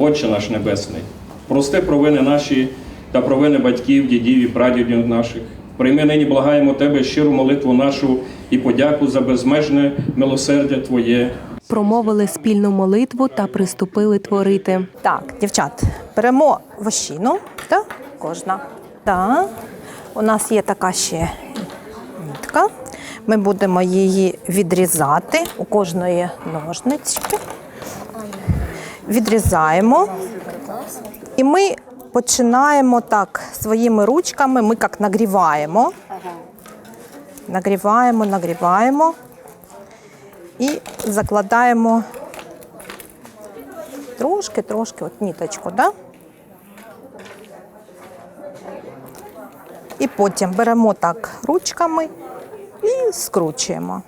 Отче наш Небесний, прости провини наші та провини батьків, дідів і прадідів наших. Прийми нині, благаємо Тебе щиру молитву нашу і подяку за безмежне милосердя Твоє. Промовили спільну молитву та приступили творити. Так, дівчат, беремо вощину, так, кожна. Так. У нас є така ще нитка. Ми будемо її відрізати. У кожної ножнички. Відрізаємо. І ми починаємо так своїми ручками, ми як нагріваємо. Нагріваємо, нагріваємо і закладаємо трошки, трошки от ніточку, да? І потім беремо так ручками і скручуємо.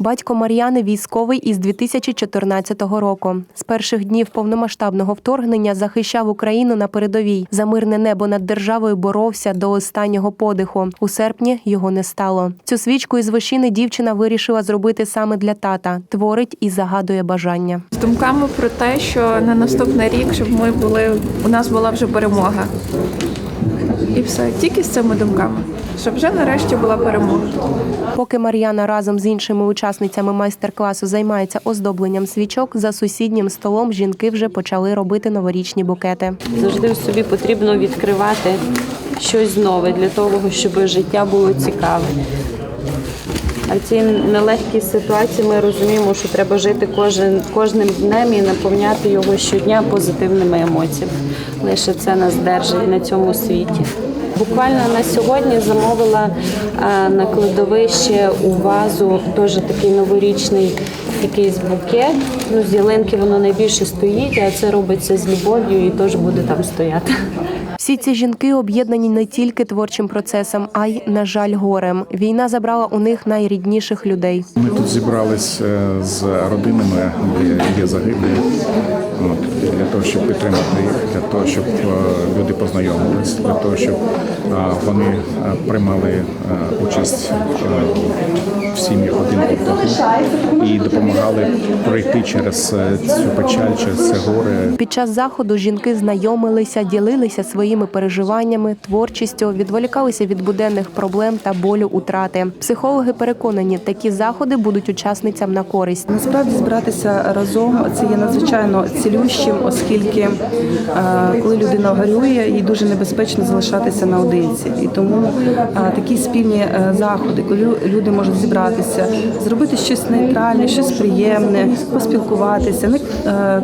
Батько Мар'яни військовий із 2014 року. З перших днів повномасштабного вторгнення захищав Україну на передовій. За мирне небо над державою боровся до останнього подиху. У серпні його не стало. Цю свічку із вишини дівчина вирішила зробити саме для тата. Творить і загадує бажання. з думками про те, що на наступний рік, щоб ми були, у нас була вже перемога. І все, тільки з цими думками, щоб вже нарешті була перемога. Поки Мар'яна разом з іншими учасницями майстер-класу займається оздобленням свічок, за сусіднім столом жінки вже почали робити новорічні букети. Завжди в собі потрібно відкривати щось нове для того, щоб життя було цікаве. А в цій нелегкій ситуації ми розуміємо, що треба жити кожен, кожним днем і наповняти його щодня позитивними емоціями. Лише це нас держить на цьому світі. Буквально на сьогодні замовила е, на кладовище у вазу теж такий новорічний якийсь букет. Ну, з ялинки воно найбільше стоїть, а це робиться з любов'ю і теж буде там стояти. Всі ці жінки об'єднані не тільки творчим процесом, а й, на жаль, горем. Війна забрала у них найрідніших людей. Ми тут зібрались е, з родинами, де є загиблі, от, для того, щоб підтримати їх, для того, щоб е, люди познайомились, для того, щоб е, вони е, приймали участь в сім'ях один одного і допомагали пройти через цю печаль, через це горе. Під час заходу жінки знайомилися, ділилися своїми переживаннями, творчістю, відволікалися від буденних проблем та болю утрати. Психологи переконані, такі заходи будуть учасницям на користь. Насправді збиратися разом це є надзвичайно цілющим, оскільки е, коли людина горює, їй дуже небезпечно залишатися наодинці. І тому е, такі спільні е, заходи, коли люди можуть зібратися, зробити щось нейтральне, щось приємне, поспілкуватися, не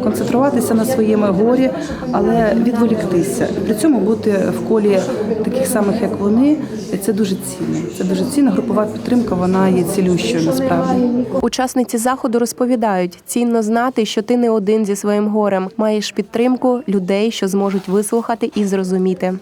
концентруватися на своєму горі, але відволіктися. При цьому бути в колі таких самих, як вони, це дуже цінно. Це дуже цінно. Групова підтримка вона є цілющою насправді. Учасниці заходу розповідають, цінно знати, що ти не один зі своїм горем, маєш підтримку людей, що зможуть вислухати і зрозуміти.